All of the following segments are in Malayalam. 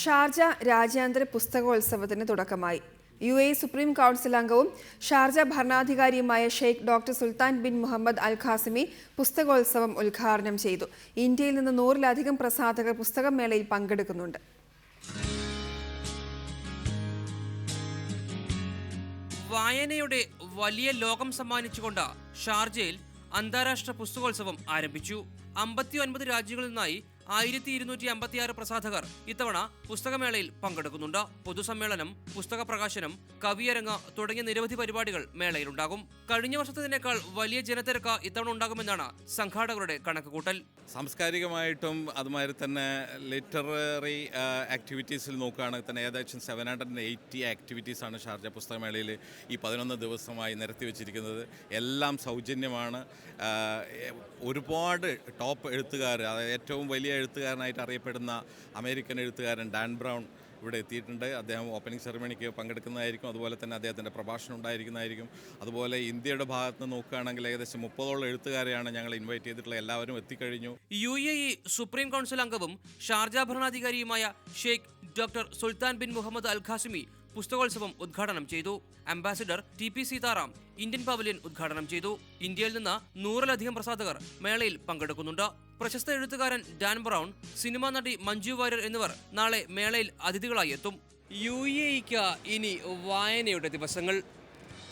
ഷാർജ രാജ്യാന്തര പുസ്തകോത്സവത്തിന് തുടക്കമായി. യു എ സുപ്രീം കൗൺസിൽ അംഗവും Sharjah ഭരണാധികാരിയുമായ Sheikh doctor Sultan bin Muhammad Al Qasimi പുസ്തകോത്സവം ഉദ്ഘാടനം ചെയ്തു. ഇന്ത്യയിൽ നിന്ന് നൂറിലധികം പ്രസാധകർ പുസ്തകമേളയിൽ പങ്കെടുക്കുന്നുണ്ട്. വായനയുടെ വലിയ ലോകം സമ്മാനിച്ചുകൊണ്ട് ഷാർജയിൽ അന്താരാഷ്ട്ര പുസ്തകോത്സവം ആരംഭിച്ചു. അമ്പത്തി ഒൻപത് രാജ്യങ്ങളിൽ നിന്നായി ആയിരത്തി ഇരുന്നൂറ്റി അമ്പത്തിയാറ് പ്രസാധകർ ഇത്തവണ പുസ്തകമേളയിൽ പങ്കെടുക്കുന്നുണ്ട്. പൊതുസമ്മേളനം പുസ്തക പ്രകാശനം കവിയരങ്ങ് തുടങ്ങിയ നിരവധി പരിപാടികൾ മേളയിലുണ്ടാകും. കഴിഞ്ഞ വർഷത്തിനേക്കാൾ വലിയ ജനത്തിരക്ക് ഇത്തവണ ഉണ്ടാകുമെന്നാണ് സംഘാടകരുടെ കണക്കുകൂട്ടൽ. സാംസ്കാരികമായിട്ടും അതുമാതിരി തന്നെ ലിറ്റററി ആക്ടിവിറ്റീസിൽ നോക്കുകയാണെങ്കിൽ തന്നെ ഏകദേശം സെവൻ ഹൺഡ്രഡ് എയ്റ്റി ആക്ടിവിറ്റീസാണ് ഷാർജ പുസ്തകമേളയിൽ ഈ പതിനൊന്ന് ദിവസമായി നിരത്തി വെച്ചിരിക്കുന്നത്. എല്ലാം സൗജന്യമാണ്. ഒരുപാട് ടോപ്പ് എഴുത്തുകാർ ഏറ്റവും വലിയ എഴുത്തുകാരനായിട്ട് അറിയപ്പെടുന്ന അമേരിക്കൻ എഴുത്തുകാരൻ ഡാൻ ബ്രൗൺ ഇവിടെ എത്തിയിട്ടുണ്ട്. അദ്ദേഹം ഓപ്പണിംഗ് സെറമണിക്ക് പങ്കെടുക്കുന്നതായിരിക്കും. അതുപോലെ തന്നെ അദ്ദേഹത്തിന്റെ പ്രഭാഷണം ഉണ്ടായിരിക്കുന്നതായിരിക്കും. അതുപോലെ ഇന്ത്യയുടെ ഭാഗത്ത് നിന്ന് നോക്കുകയാണെങ്കിൽ ഏകദേശം മുപ്പതോളം എഴുത്തുകാരെയാണ് ഞങ്ങൾ ഇൻവൈറ്റ് ചെയ്തിട്ടുള്ള എല്ലാവരും എത്തിക്കഴിഞ്ഞു. U A E supreme council അംഗവും Sharjah ഭരണാധികാരിയുമായ Sheikh doctor Sultan bin Muhammad Al Qasimi പുസ്തകോത്സവം ഉദ്ഘാടനം ചെയ്തു. Ambassador T P Seetharam Indian pavilion ഉദ്ഘാടനം ചെയ്തു. ഇന്ത്യയിൽ നിന്ന് നൂറിലധികം പ്രസാധകർ മേളയിൽ പങ്കെടുക്കുന്നുണ്ട്. പ്രശസ്ത എഴുത്തുകാരൻ ഡാൻ ബ്രൗൺ സിനിമാ നടി മഞ്ജു വാര്യർ എന്നിവർ നാളെ മേളയിൽ അതിഥികളായി എത്തും. യു എ ഇക്ക് ഇനി വായനയുടെ ദിവസങ്ങൾ.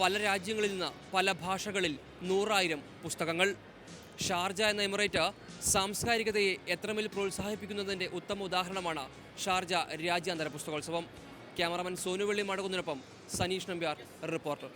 പല രാജ്യങ്ങളിൽ നിന്ന് പല ഭാഷകളിൽ നൂറായിരം പുസ്തകങ്ങൾ. ഷാർജ എന്ന എമിറേറ്റ് സാംസ്കാരികതയെ എത്രമേൽ പ്രോത്സാഹിപ്പിക്കുന്നതിന്റെ ഉത്തമ ഉദാഹരണമാണ് ഷാർജ രാജ്യാന്തര പുസ്തകോത്സവം. ക്യാമറമാൻ സോനുവെള്ളി മടകുന്നതിനൊപ്പം സനീഷ് നമ്പ്യാർ റിപ്പോർട്ടർ.